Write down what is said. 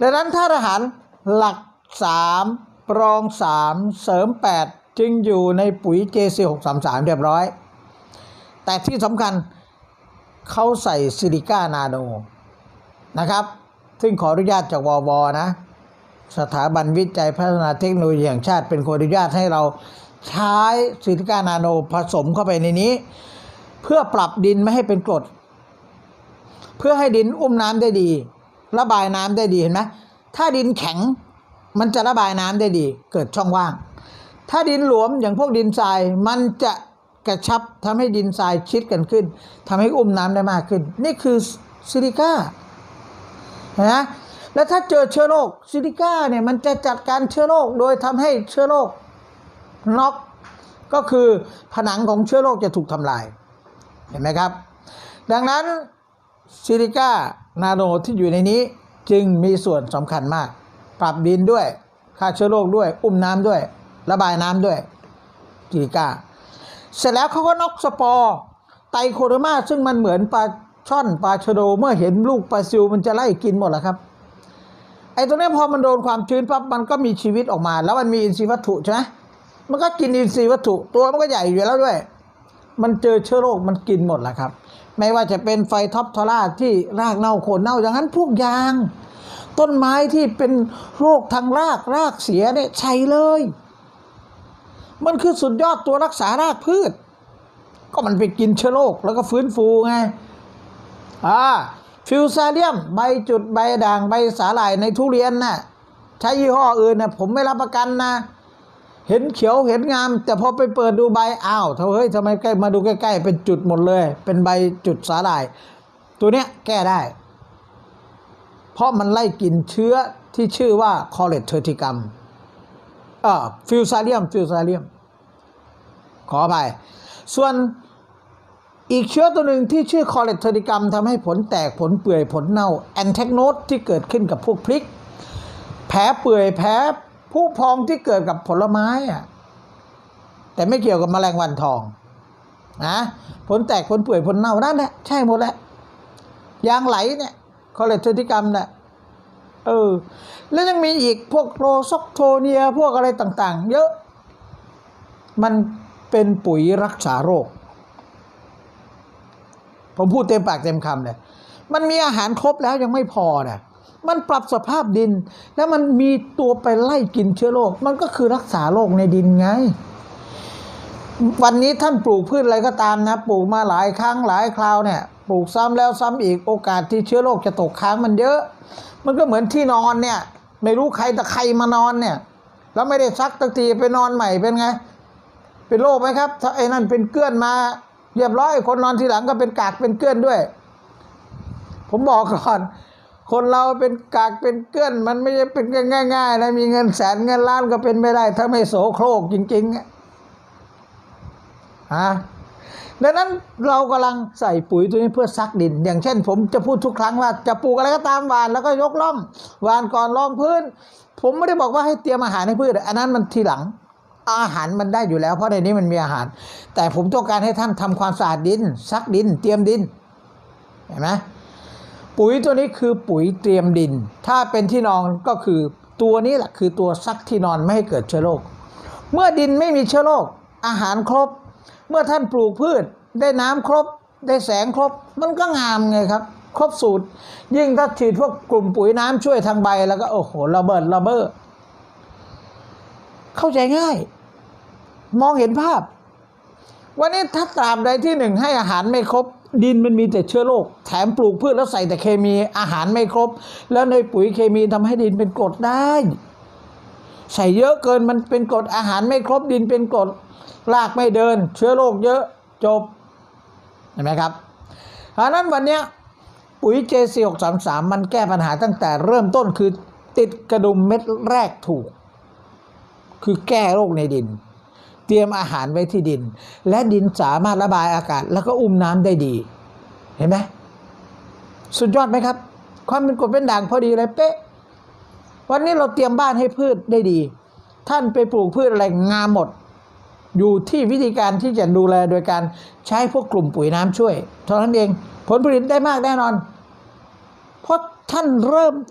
ดังนั้นถ้าทหารหลักสามรองสามเสริมแปดจึงอยู่ในปุ๋ย JC 6 3 3 เรียบร้อย แต่ที่สำคัญเขาใส่ซิลิก้านาโนนะครับ ซึ่งขออนุญาตจากววนะ สถาบันวิจัยพัฒนาเทคโนโลยีแห่งชาติเป็นคนอนุญาตให้เราใช้ซิลิก้านาโนผสมเข้าไปในนี้ เพื่อปรับดินไม่ให้เป็นกรด เพื่อให้ดินอุ้มน้ำได้ดี ระบายน้ำได้ดีเห็นไหมถ้าดินแข็งมันจะระบายน้ำได้ดี เกิดช่องว่าง ถ้าดินหลวมอย่างพวกดินทรายมันจะกระชับทำให้ดินทรายชิดกันขึ้นทำให้อุ้มน้ำได้มากขึ้น นี่คือซิลิก้านไหมแล้วถ้าเจอเชื้อโรคซิลิก้าเนี่ยมันจะจัดการเชื้อโรคโดยทำให้เชื้อโรคน็อกก็คือผนังของเชื้อโรคจะถูกทำลายเห็นไหมครับ ดังนั้น ซิลิก้านาโนที่อยู่ในนี้จึงมีส่วนสำคัญมาก ปรับดินด้วยฆ่าเชื้อโรคด้วย อุ้มน้ำด้วย ระบายน้ำด้วยซิลิก้าเสร็จแล้วเขาก็นอกสปอร์ไตโคโดมาซึ่งมันเหมือนปลาช่อนปลาชะโดเมื่อเห็นลูกปลาซิวมันจะไล่กินหมดแหละครับไอ้ตัวนี้พอมันโดนความชื้นปั๊บมันก็มีชีวิตออกมา แล้วมันมีอินทรีย์วัตถุใช่ไหมมันก็กินอินทรีย์วัตถุตัวมันก็ใหญ่อยู่แล้วด้วย มันเจอเชื้อโรคมันกินหมดแหละครับ ไม่ว่าจะเป็นไฟท็อปทอร่าที่รากเน่าโคนเน่าอย่างนั้นพวกยาง ต้นไม้ที่เป็นโรคทางรากรากเสียเนี่ยใช่เลย มันคือสุดยอดตัวรักษารากพืช ก็มันไปกินเชื้อโรคแล้วก็ฟื้นฟูไงอ่าฟิวซาเลียม ใบจุดใบด่างใบสาหร่ายในทุเรียนน่ะใช้ยี่ห้ออื่นนะผมไม่รับประกันนะ เห็นเขียวเห็นงาม แต่พอไปเปิดดูใบอ้าวเฮ้ยทำไมใกล้มาดูใกล้ๆเป็นจุดหมดเลย เป็นใบจุดสาหร่าย ตัวเนี้ยแก้ได้ เพราะมันไล่กินเชื้อที่ชื่อว่าคอเลตเทอร์ติกัมอ่าฟิวซาเลียมฟิวซาเลียมขออภัยส่วนอีกเชื้อตัวหนึ่งที่ชื่อคอเลตเทอริกัมทำให้ผลแตกผลเปื่อยผลเน่าแอนเทกโนดที่เกิดขึ้นกับพวกพริก แผลเปื่อยแผล ผู้พองที่เกิดกับผลไม้อะแต่ไม่เกี่ยวกับแมลงวันทองนะผลแตกผลเปื่อยผลเน่านั่นแหละใช่หมดแหละยางไหลเนี่ยคอเลตเทอริกัมเนี่ยเออแล้วยังมีอีกพวกโรซอกโทเนียพวกอะไรต่างๆ เยอะ มันเป็นปุ๋ยรักษาโรค ผมพูดเต็มปากเต็มคำเลยมันมีอาหารครบแล้วยังไม่พอนะ มันปรับสภาพดิน แล้วมันมีตัวไปไล่กินเชื้อโรคมันก็คือรักษาโรคในดินไง วันนี้ท่านปลูกพืชอะไรก็ตามนะ ปลูกมาหลายครั้งหลายคราวเนี่ยปลูกซ้ำแล้วซ้ำอีกโอกาสที่เชื้อโรคจะตกค้างมันเยอะ มันก็เหมือนที่นอนเนี่ย ไม่รู้ใครแต่ใครมานอนเนี่ย แล้วไม่ได้ซักตักทีไปนอนใหม่เป็นไง เป็นโรคไหมครับถ้าไอ้นั่นเป็นเกลื่อนมาเรียบร้อยคนนอนทีหลังก็เป็นกากเป็นเกลื่อนด้วย ผมบอกก่อน คนเราเป็นกากเป็นเกลื่อน มันไม่ใช่เป็นง่ายๆนะมีเงินแสนเงินล้านก็เป็นไม่ได้ ถ้าไม่โสโครกจริงๆอะฮะดังนั้นเรากำลังใส่ปุ๋ยตัวนี้เพื่อซักดิน อย่างเช่น ผมจะพูดทุกครั้งว่าจะปลูกอะไรก็ตามหวานแล้วก็ยกล่องหวานก่อนรองพื้น ผมไม่ได้บอกว่าให้เตรียมอาหารให้พืชอันนั้นมันทีหลังอาหารมันได้อยู่แล้ว เพราะในนี้มันมีอาหาร แต่ผมต้องการให้ท่านทำความสะอาดดิน ซักดิน เตรียมดินเห็นไหม ปุ๋ยตัวนี้คือปุ๋ยเตรียมดิน ถ้าเป็นที่นอนก็คือตัวนี้แหละคือตัวซักที่นอนไม่ให้เกิดเชื้อโรค เมื่อดินไม่มีเชื้อโรคอาหารครบ เมื่อท่านปลูกพืช ได้น้ำครบ ได้แสงครบ มันก็งามไงครับ ครบสูตร ยิ่งถ้าฉีดพวกกลุ่มปุ๋ยน้ำช่วยทางใบแล้วก็โอ้โหระเบิดระเบ้อเข้าใจง่าย มองเห็นภาพ วันนี้ถ้าตาบใดที่หนึ่งให้อาหารไม่ครบ ดินมันมีแต่เชื้อโรคแถมปลูกพืชแล้วใส่แต่เคมีอาหารไม่ครบ แล้วในปุ๋ยเคมีทำให้ดินเป็นกรดได้ ใส่เยอะเกินมันเป็นกรดอาหารไม่ครบดินเป็นกรดรากไม่เดิน เชื้อโรคเยอะจบเห็นไหมครับเพราะนั้นวันเนี้ยปุ๋ย JC633 มันแก้ปัญหาตั้งแต่เริ่มต้นคือติดกระดุมเม็ดแรกถูก คือแก้โรคในดิน เตรียมอาหารไว้ที่ดิน และดินสามารถระบายอากาศ แล้วก็อุ้มน้ำได้ดี เห็นไหมสุดยอดไหมครับ ความเป็นกรดเป็นด่างพอดีเลยเป๊ะ วันนี้เราเตรียมบ้านให้พืชได้ดี ท่านไปปลูกพืชอะไรงามหมด อยู่ที่วิธีการที่จะดูแลโดยการใช้พวกกลุ่มปุ๋ยน้ำช่วยเท่านั้นเองผลผลิตได้มากแน่นอน เพราะท่านเริ่มต้น